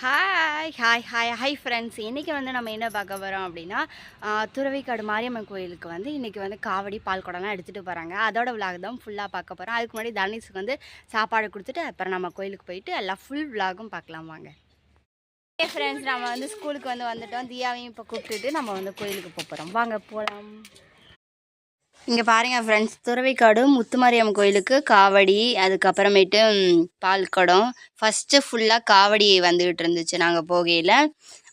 Hi hi hi hi friends இன்றைக்கி வந்து நம்ம என்ன பார்க்க போகிறோம் அப்படின்னா துறவிக்காடு மாரியம்மன் கோயிலுக்கு வந்து இன்றைக்கி வந்து காவடி பால் குடம்லாம் எடுத்துகிட்டு போகிறாங்க அதோட விலாக் தான் ஃபுல்லாக பார்க்க போகிறோம் அதுக்கு முன்னாடி தனுஷுக்கு வந்து சாப்பாடு கொடுத்துட்டு அப்புறம் நம்ம கோயிலுக்கு போயிட்டு எல்லாம் ஃபுல் விலாகும் பார்க்கலாம் வாங்க. ஓகே ஃப்ரெண்ட்ஸ் நம்ம வந்து ஸ்கூலுக்கு வந்து வந்துட்டோம். தியாவையும் இப்போ கூப்பிட்டுட்டு நம்ம வந்து கோயிலுக்கு போக போகிறோம் வாங்க போகலாம் இங்கே பாருங்க ஃப்ரெண்ட்ஸ் துறவிக்காடு முத்துமாரியம்மன் கோயிலுக்கு காவடி அதுக்கப்புறமேட்டு பால் குடம் ஃபஸ்ட்டு ஃபுல்லாக காவடி வந்துக்கிட்டு இருந்துச்சு நாங்கள் போகையில்.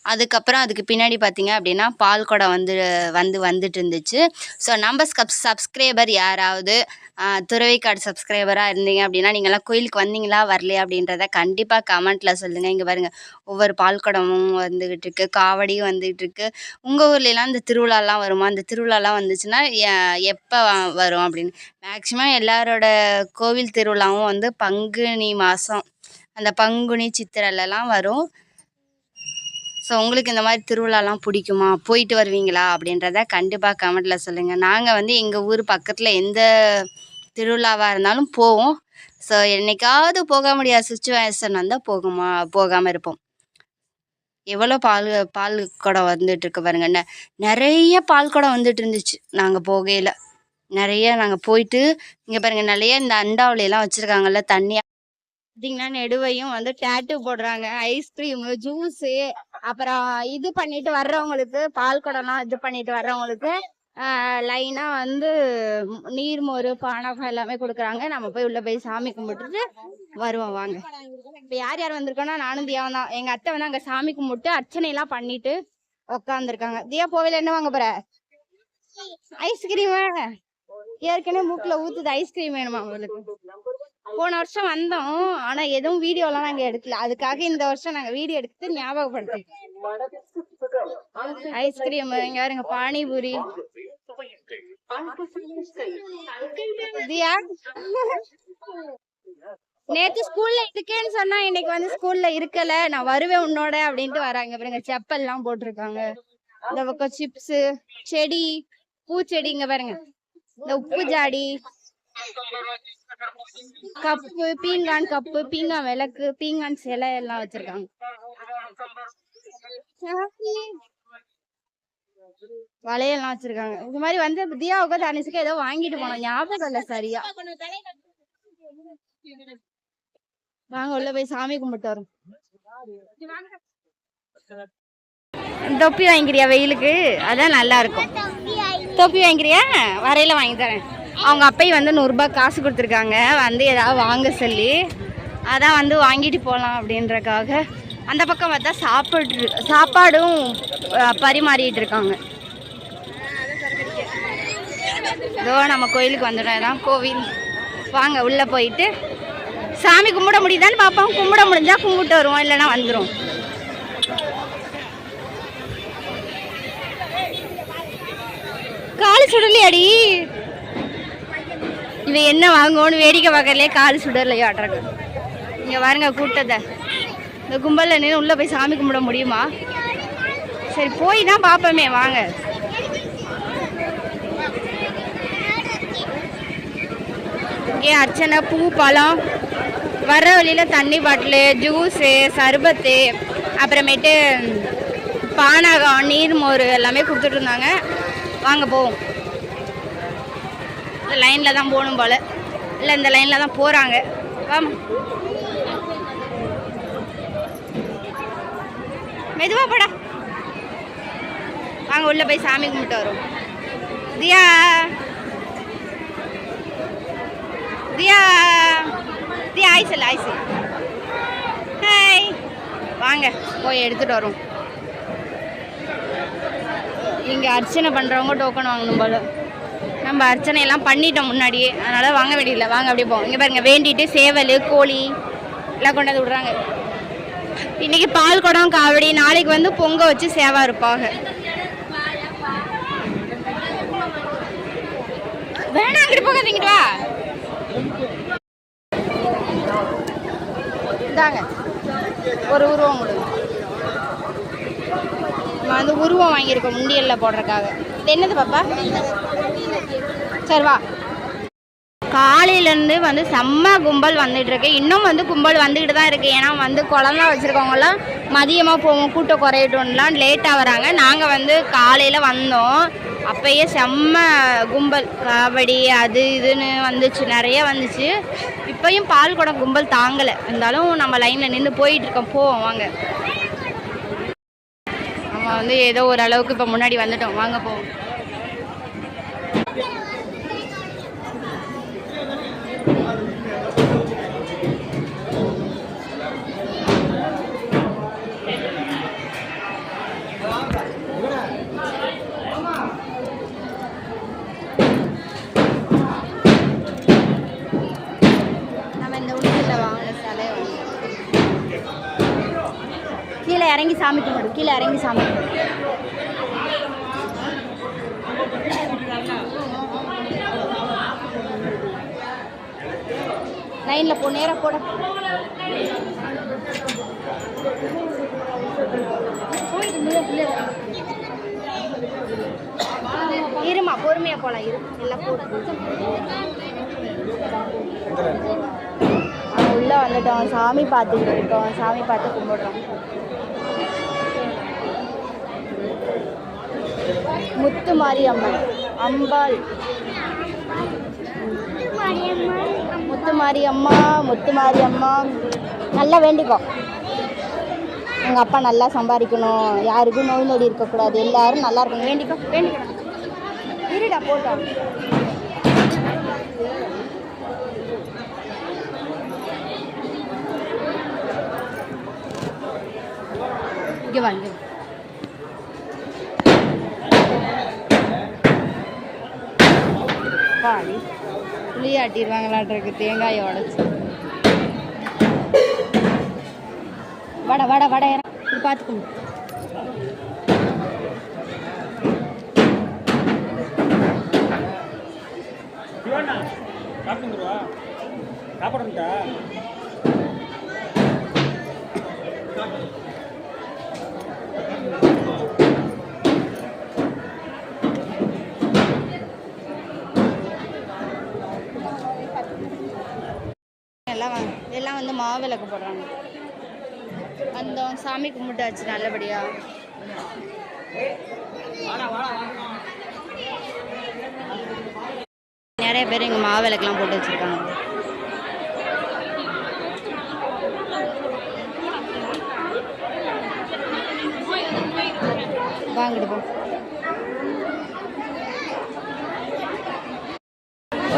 அதுக்கப்புறம் அதுக்கு பின்னாடி பார்த்தீங்க அப்படின்னா பால் குடம் வந்து வந்து வந்துட்டு இருந்துச்சு ஸோ நம்ம ஸ்கப் சப்ஸ்கிரைபர் யாராவது ஆ, துறவிக்காடு சப்ஸ்கிரைபராக இருந்தீங்க அப்படின்னா நீங்களாம் கோயிலுக்கு வந்தீங்களா வரலையா அப்படின்றத கண்டிப்பாக கமெண்ட்டில் சொல்லுங்கள் இங்கே பாருங்கள் ஒவ்வொரு பால் குடமும் வந்துக்கிட்டு இருக்கு காவடியும் வந்துக்கிட்டு இருக்கு உங்கள் ஊர்லலாம் இந்த திருவிழாலாம் வருமா? அந்த திருவிழாலாம் வந்துச்சுன்னா எப்போ வரும் அப்படின்னு? மேக்ஸிமம் எல்லாரோட கோவில் திருவிழாவும் வந்து பங்குனி மாதம் அந்த பங்குனி சித்திரைலலாம் வரும். ஸோ உங்களுக்கு இந்த மாதிரி திருவிழாலாம் பிடிக்குமா? போயிட்டு வருவீங்களா? அப்படின்றத கண்டிப்பாக கமெண்டில் சொல்லுங்கள் நாங்கள் வந்து எங்கள் ஊர் பக்கத்தில் எந்த திருவிழாவாக இருந்தாலும் போவோம். ஸோ என்னைக்காவது போக முடியாத சுச்சுவேஷன் வந்தால் போகுமா? போகாமல் இருப்போம். எவ்வளோ பால் பால் குடம் வந்துட்டு இருக்கு பாருங்க. நிறைய பால் குடம் வந்துட்டு இருந்துச்சு. நாங்கள் போகையில். நிறைய நாங்கள் போயிட்டு இங்கே பாருங்கள் நிறைய இந்த அண்டாவிலையெல்லாம் வச்சுருக்காங்கல்ல தண்ணி பார்த்தீங்கன்னா நெடுவையும் வந்து டேட்டு போடுறாங்க ஐஸ்கிரீமு ஜூஸு அப்புறம் இது பண்ணிட்டு வர்றவங்களுக்கு பால் குடம்லாம் இது பண்ணிட்டு வர்றவங்களுக்கு லைனாக வந்து நீர்மோர் பானகம் எல்லாமே கொடுக்குறாங்க. நம்ம போய் உள்ளே போய் சாமி கும்பிட்டுட்டு வருவோம் வாங்க. இப்போ யார் யார் வந்திருக்கோன்னா நானும் தியாவும் தான். எங்கள் அத்தை வந்து அங்கே சாமி கும்பிட்டு அர்ச்சனையெல்லாம் பண்ணிட்டு உக்காந்துருக்காங்க. தியா போவையில் என்ன வாங்க போற? ஐஸ்கிரீம் ஏற்கனவே மூக்கில் ஊத்துது ஐஸ்கிரீம் வேணுமா உங்களுக்கு? போன வருஷம் வந்தோம். ஆனா எதுவும் வீடியோலாம் நாங்க எடுக்கல. அதுக்காக இந்த வருஷம் நாங்க வீடியோ எடுத்து ஞாபகப்படுத்தி ஐஸ்கிரீம் இங்க பாருங்க பானிபூரி. தியா நேத்து ஸ்கூல்ல இருக்கேன்னு சொன்னா இன்னைக்கு வந்து ஸ்கூல்ல இருக்கல. நான் வருவேன் உன்னோட அப்படின்ட்டு வராங்க. பாருங்க செப்பல் எல்லாம் போட்டிருக்காங்க. இந்த பக்கம் சிப்ஸ் செடி பூச்செடி இங்க பாருங்க. இந்த உப்பு ஜாடி கப்பு பீங்கான் கப்பு பீங்கான் விளக்கு பீங்கான் சிலை எல்லாம் வச்சிருக்காங்க. வளையெல்லாம் வச்சிருக்காங்க. இது மாதிரி வந்து தியாவுக்கு தனுஷுக்கு ஏதோ வாங்கிட்டு போனோம். ஞாபகம் இல்ல சரியா. வாங்க உள்ள போய் சாமி கும்பிட்டு வரோம். தொப்பி வாங்கிக்கிறியா வெயிலுக்கு? அதான் நல்லா இருக்கும். தொப்பி வாங்கிக்கிறியா? வரையில வாங்கி தரேன். அவங்க அப்பை வந்து நூறுரூபா காசு கொடுத்துருக்காங்க. வந்து ஏதாவது வாங்க சொல்லி அதான் வந்து வாங்கிட்டு போகலாம் அப்படின்றக்காக அந்த பக்கம் பார்த்தா சாப்பிட்டு சாப்பாடும் பரிமாறிட்டு இருக்காங்க. இதோ நம்ம கோயிலுக்கு வந்துடும் இதான் கோவில். வாங்க உள்ளே போயிட்டு சாமி கும்பிட முடியுதான்னு பார்ப்போம். கும்பிட முடிஞ்சால் கும்பிட்டு வருவோம் இல்லைன்னா வந்துடும் காலி சுடலி அடி இவன் என்ன வாங்குவோன்னு வேடிக்கை பார்க்கறதுலே கால் சுடலையா ஆட்டுறாங்க இங்கே பாருங்க கூட்டத்தை. இந்த கும்பலில் நின்று உள்ளே போய் சாமி கும்பிட முடியுமா? சரி போய் தான் பார்ப்போமே வாங்க. இங்கே அர்ச்சனை பூ பழம் வர்ற வழியில் தண்ணி பாட்டிலு ஜூஸு சர்பத்து அப்புறமேட்டு பானகம் நீர்மோர் எல்லாமே கொடுத்துட்ருந்தாங்க வாங்க போவோம். இந்த லைனில் தான் போகணும் போல். இல்லை இந்த லைனில் தான் போகிறாங்க வாமா மெதுவா போடா. வாங்க உள்ளே போய் சாமி கும்பிட்டு வரோம் தியா. தியா. தியா ஆய் சொல்லு ஆய் ஹாய் வாங்க போய் எடுத்துட்டு வரோம் இங்கே அர்ச்சனை பண்ணுறவங்க டோக்கன் வாங்கணும் போல. நம்ம அர்ச்சனை எல்லாம் பண்ணிட்டோம் முன்னாடியே. அதனால வாங்க வேண்டியதில்லை. வாங்க அப்படியே போவோம். இங்கே பாருங்க வேண்டிட்டு சேவல் கோழி எல்லாம் கொண்டாந்து விடுறாங்க. இன்னைக்கு பால் குடம் காவடி நாளைக்கு வந்து பொங்க வச்சு சேவா இருப்பாங்க. வேணாம் அங்கிட்டு போகாதீங்க வா. இந்தாங்க ஒரு உருவம் கொடுங்க நம்ம வந்து உருவம் வாங்கியிருக்கோம் முண்டியலில் போடுறதுக்காக. என்னது பாப்பா? சரி வா காலையிலேருந்து வந்து செம்ம கும்பல் வந்துட்டு இன்னும் வந்து கும்பல் வந்துக்கிட்டு தான் இருக்குது ஏன்னா வந்து குழந்தை வச்சுருக்கவங்களாம் மதியமாக போவோம் கூட்டம் குறையட்டும்லாம் லேட்டாக வராங்க. நாங்கள் வந்து காலையில் வந்தோம். அப்பயே செம்ம கும்பல். காவடி அது இதுன்னு வந்துச்சு. நிறைய வந்துச்சு. இப்போயும் பால் குடம் கும்பல் தாங்கலை. இருந்தாலும் நம்ம லைனில் நின்று போயிட்டுருக்கோம். போவோம் வாங்க. நம்ம வந்து ஏதோ ஓரளவுக்கு இப்போ முன்னாடி வந்துட்டோம். வாங்க போவோம் நம்ம இந்த உடுப்பில் வாங்கின சிலையை வந்து கீழே இறங்கி சாமி கும்பிடு. கீழே இறங்கி சாமி லைனில் போ நேராக போட. இருமா பொறுமையாக போகலாம் இரு. எல்லாம் போட்டு உள்ளே உள்ள வந்துட்டோம் சாமி பார்த்துக்கிட்டு இருக்கோம் சாமி பார்த்து கும்பிடுறோம் முத்து மாரியம்மன் அம்பாள். முத்து மாரியம்மா முத்து மாரியம்மா நல்லா வேண்டிக்கோ. எங்கள் அப்பா நல்லா சம்பாதிக்கணும். யாருக்கும் நோய் நொடி இருக்கக்கூடாது. எல்லாரும் நல்லா இருக்கணும். வேண்டிக்கோ வேண்டிக்கோ. இருடா போட்டோம் இங்கே வாங்க அப்பாடி புளியாட்டிடுவாங்களான்ட்ருக்கு தேங்காயை உடச்சி. வட வட வட இது பார்த்துக்கணும் இவண்ணா சாப்பிடுங்கடா சாப்பிடுறா எல்லாம் வாங்க எல்லாம் வந்து மாவு விளக்கு போடுறாங்க. வந்தோம் சாமி கும்பிட்டாச்சு நல்லபடியா. நிறைய பேர் இங்கே மாவு விளக்குலாம் போட்டு வச்சுருக்காங்க. வாங்கிட்டு போ.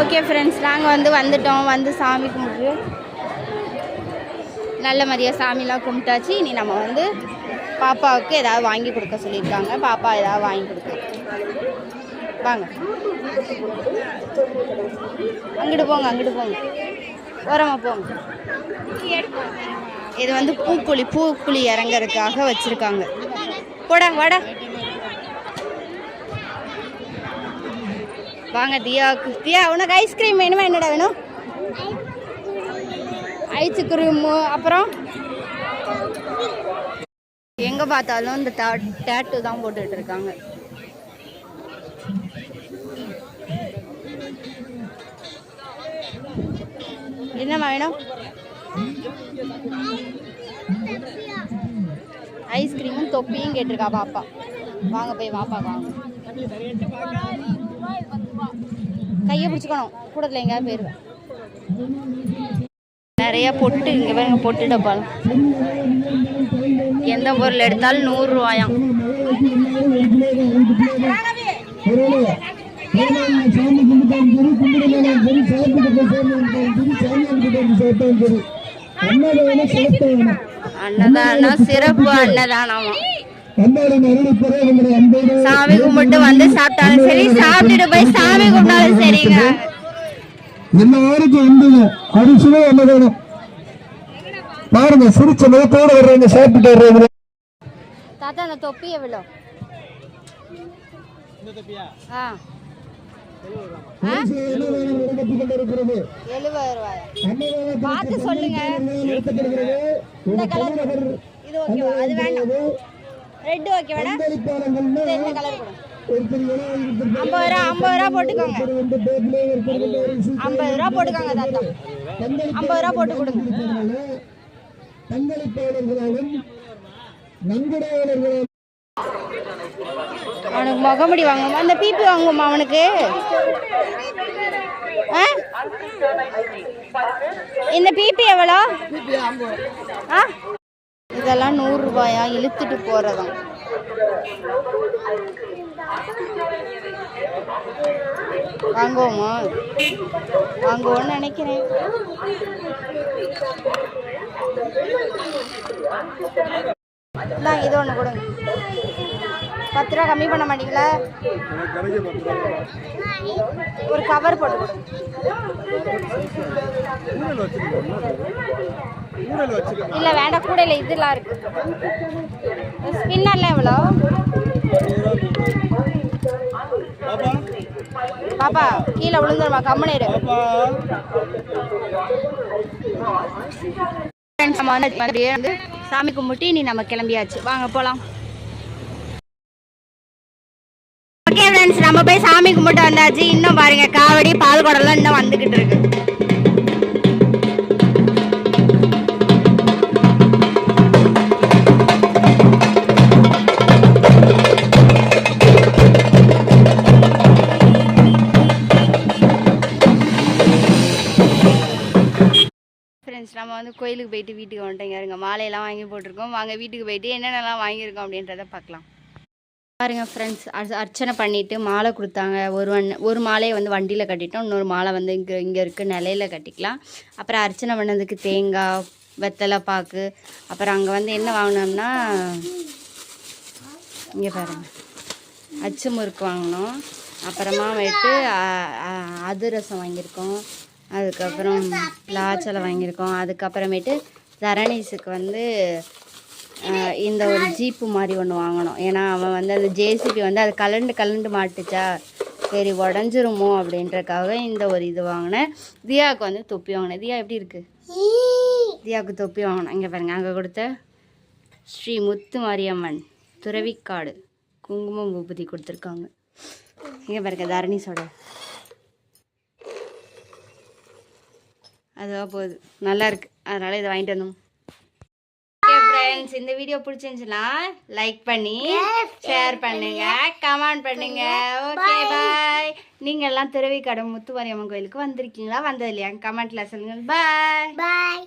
ஓகே ஃப்ரெண்ட்ஸ் நாங்கள் வந்து வந்துட்டோம். வந்து சாமி கும்பிட்டு. நல்ல மாதிரியாக சாமிலாம் கும்பிட்டாச்சு. இனி நம்ம வந்து பாப்பாவுக்கு ஏதாவது வாங்கி கொடுக்க சொல்லியிருக்காங்க. பாப்பா ஏதாவது வாங்கி கொடுக்க. வாங்க. அங்கிட்டு போங்க அங்கிட்டு போங்க. ஓரமாக போங்க. இது வந்து பூக்குழி பூக்குழி இறங்கறதுக்காக வச்சுருக்காங்க. போடா வாடா. வாங்க தியாவுக்கு. தியா உனக்கு ஐஸ்கிரீம் வேணுமா? என்னடா வேணும்? ஐஸ்கிரீமு அப்புறம் எங்கே பார்த்தாலும் இந்த டேட்டு தான் போட்டுட்டு இருக்காங்க. என்ன வேணும்? ஐஸ்கிரீமும் தொப்பியும் கேட்டிருக்கா பாப்பா. வாங்க போய் வாப்பா வாங்க. கையை பிடிச்சிக்கணும். கூடத்தில் எங்கேயாவது போயிடுவேன் நிறையா பொட்டு இங்கே பாருங்க பொட்டு டப்பால். எந்த பொருள் எடுத்தாலும் நூறுரூவாயாம் சாமி அன்னதானம் சிறப்பு அன்னதானம் சிறப்பு அன்னதானமா. சாமி கும்பிட்டு வந்து சாப்பிட்டாலும் சரி சாப்பிட்டுட்டு போய் சாமி கும்பிட்டாலும் சரிங்க. எல்லாருக்கும் உண்டுங்க அரிசிவே அன்னதானம் பாருங்க சிரிச்ச முகத்தோடு வர்றவங்க சாப்பிட்டு வர்றவங்க தாத்தா அந்த தொப்பி எவ்வளோ பார்த்து சொல்லுங்க. இந்த கலர் இது ஓகேவா? அது வேண்டாம். ரெட் ஓகேவாடா? என்ன? கலர் கொடுங்க ஐம்பது ரூபா ஐம்பது ரூபா போட்டுக்கோங்க. வந்து டேபிளே ஐம்பது ரூபா போட்டுக்கோங்க தாத்தா. ஐம்பது ரூபா போட்டு கொடுங்க. பங்களிப்பாளர்களாலும் நன்கொடையாளர்கள் அவனுக்கு முகமடி வாங்குமா அந்த பிபி வாங்குமா அவனுக்கு? ஆ? இந்த பிபி எவ்வளோ? ஆ? இதெல்லாம் நூறுரூபாயா இழுத்துட்டு போறதாம். வாங்குவோமா? வாங்குவோம்னு நினைக்கிறேன். இது ஒன்று கொடுங்க. பத்து ரூபா கம்மி பண்ண மாட்டீங்களா? ஒரு கவர் போட்டு கொடுங்க. இல்லை வேண்டாம். கூட இல்லை இதெல்லாம் இருக்கு. ஸ்பின்னர்லாம் எவ்வளோ பாப்பா கீழே விழுந்துருமா கம்மனேடு நம்ம வந்து சாமி கும்பிட்டு இனி நம்ம கிளம்பியாச்சு. வாங்க போகலாம் ஓகே ஃப்ரெண்ட்ஸ் நம்ம போய் சாமி கும்பிட்டு வந்தாச்சு. இன்னும் பாருங்க காவடி பால் குடம்லாம் இன்னும் வந்துகிட்டு இருக்கு. கோயிலுக்கு போயிட்டு வீட்டுக்கு வந்துட்டேங்க இருங்க மாலையெல்லாம் வாங்கி போட்டிருக்கோம். வாங்க வீட்டுக்கு போயிட்டு என்னென்னலாம் வாங்கியிருக்கோம் அப்படின்றத பார்க்கலாம். பாருங்க ஃப்ரெண்ட்ஸ் அர்ச்சனை பண்ணிவிட்டு மாலை கொடுத்தாங்க. ஒரு வண் ஒரு மாலையை வந்து வண்டியில் கட்டிட்டோம். இன்னொரு மாலை வந்து இங்கே இங்கே இருக்க. நிலையில கட்டிக்கலாம். அப்புறம் அர்ச்சனை பண்ணதுக்கு தேங்காய் வெத்தலை பாக்கு. அப்புறம் அங்கே வந்து என்ன வாங்கினோம்னா இங்கே பாருங்கள் அச்சு முறுக்கு வாங்கினோம். அப்புறமா வந்துட்டு அதிரசம் வாங்கியிருக்கோம். அதுக்கப்புறம் லாச்சலை வாங்கியிருக்கோம். அதுக்கப்புறமேட்டு தரணீஸுக்கு வந்து இந்த ஒரு ஜீப்பு மாதிரி ஒன்று வாங்கினோம் ஏன்னா அவன் வந்து அந்த ஜேசிபி வந்து அது கலண்டு கலண்டு மாட்டுச்சா? சரி உடஞ்சிருமோ அப்படின்றக்காக இந்த ஒரு இது வாங்கினேன். தியாவுக்கு வந்து தொப்பி வாங்கினேன். தியா எப்படி இருக்கு? தியாவுக்கு தொப்பி வாங்கினேன் இங்கே பாருங்க அங்கே கொடுத்த ஸ்ரீ முத்து மாரியம்மன் துறவிக்காடு குங்குமம் பூபதி கொடுத்துருக்காங்க. இங்கே பாருங்க தரணீஸோட அதுவாக போகுது நல்லா இருக்கு அதனால இதை வாங்கிட்டு வந்தோம். ஓகே ஃப்ரெண்ட்ஸ் இந்த வீடியோ பிடிச்சிருந்துச்சுன்னா லைக் பண்ணி ஷேர் பண்ணுங்க கமெண்ட் பண்ணுங்க. ஓகே பாய் நீங்க எல்லாம் துறவிக்காடு முத்துமாரியம்மன் கோயிலுக்கு வந்திருக்கீங்களா? வந்தது இல்லையா கமெண்ட்ல சொல்லுங்க. பாய் Bye.